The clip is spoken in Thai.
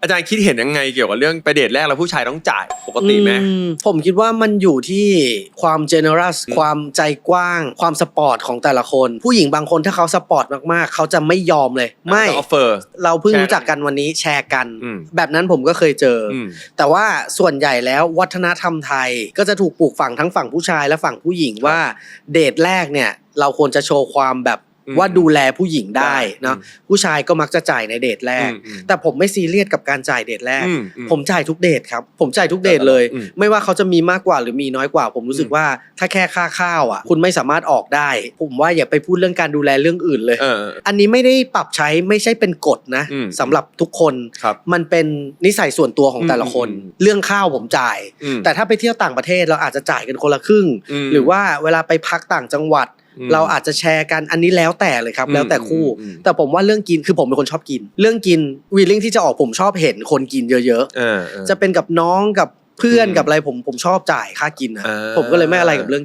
อาจารย์คิดเห็นยังไงเกี่ยวกับเรื่องไปเดทแรกแล้วผู้ชายต้องจ่ายปกติไหม อืมผมคิดว่ามันอยู่ที่ความ generous อืม ความใจกว้าง ความสปอร์ตของแต่ละคน ผู้หญิงบางคนถ้าเขาสปอร์ตมากๆ เขาจะไม่ยอมเลย ไม่ออฟเฟอร์ เราเพิ่งแชร์รู้จักกันวันนี้แชร์กัน อืม แบบนั้นผมก็เคยเจอออืมแต่ว่าส่วนใหญ่แล้ววัฒนธรรมไทยก็จะถูกปลูกฝังทั้งฝั่งผู้ชายและฝั่งผู้หญิงว่าเดทแรกเนี่ย เราควรจะโชว์ความแบบอืม ว่าดูแลผู้หญิงได้เนาะอืมผู้ชายก็มักจะจ่ายในเดทแรกอืมอืมแต่ผมไม่ซีเรียสกับการจ่ายเดทแรกอืมอืมผมจ่ายทุกเดทครับ ผมจ่ายทุกเดทเลยอืมไม่ว่าเขาจะมีมากกว่าหรือมีน้อยกว่า ผมรู้สึกอืมว่าถ้าแค่ค่าข้าวอะ คุณไม่สามารถออกได้ ผมว่าอย่าไปพูดเรื่องการดูแลเรื่องอื่นเลยเอออันนี้ไม่ได้ปรับใช้ไม่ใช่เป็นกฎนะอืมสำหรับทุกคนครับมันเป็นนิสัยส่วนตัวของแต่ละคนอืมเรื่องข้าวผมจ่ายอืมแต่ถ้าไปเที่ยวต่างประเทศเราอาจจะจ่ายกันคนละครึ่งอืมหรือว่าเวลาไปพักต่างจังหวัดอืม เราอาจจะแชร์กันอันนี้แล้วแต่เลยครับอืมแล้วแต่คู่อืมอืมแต่ผมว่าเรื่องกินคือผมเป็นคนชอบกิน เรื่องกินวีลิ่งที่จะออกผมชอบเห็นคนกินเยอะเออเออๆจะเป็นกับน้องกับเพื่อนอืมกับอะไรผมผมชอบจ่ายค่ากินนะอ่าผมก็เลยไม่อะไรกับเรื่อง